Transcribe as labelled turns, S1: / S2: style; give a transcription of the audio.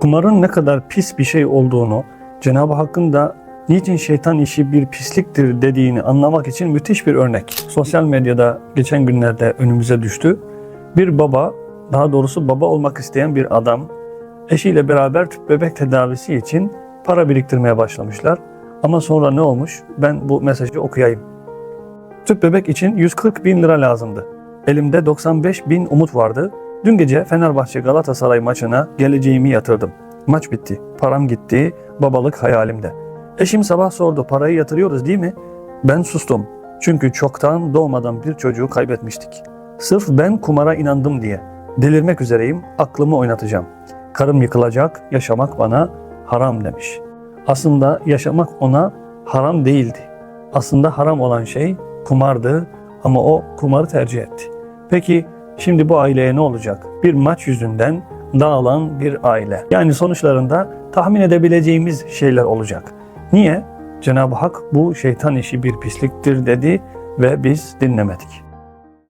S1: Kumarın ne kadar pis bir şey olduğunu, Cenab-ı Hakk'ın da niçin şeytan işi bir pisliktir dediğini anlamak için müthiş bir örnek. Sosyal medyada geçen günlerde önümüze düştü. Bir baba, daha doğrusu baba olmak isteyen bir adam, eşiyle beraber tüp bebek tedavisi için para biriktirmeye başlamışlar. Ama sonra ne olmuş? Ben bu mesajı okuyayım. Tüp bebek için 140 bin lira lazımdı. Elimde 95 bin umut vardı. Dün gece Fenerbahçe Galatasaray maçına geleceğimi yatırdım. Maç bitti. Param gitti. Babalık hayalimde. Eşim sabah sordu parayı yatırıyoruz değil mi? Ben sustum. Çünkü çoktan doğmadan bir çocuğu kaybetmiştik. Sırf ben kumara inandım diye. Delirmek üzereyim, aklımı oynatacağım. Karım yıkılacak, yaşamak bana haram demiş. Aslında yaşamak ona haram değildi. Aslında haram olan şey kumardı ama o kumarı tercih etti. Peki şimdi bu aileye ne olacak? Bir maç yüzünden dağılan bir aile. Yani sonuçlarında tahmin edebileceğimiz şeyler olacak. Niye? Cenab-ı Hak bu şeytan işi bir pisliktir dedi ve biz dinlemedik.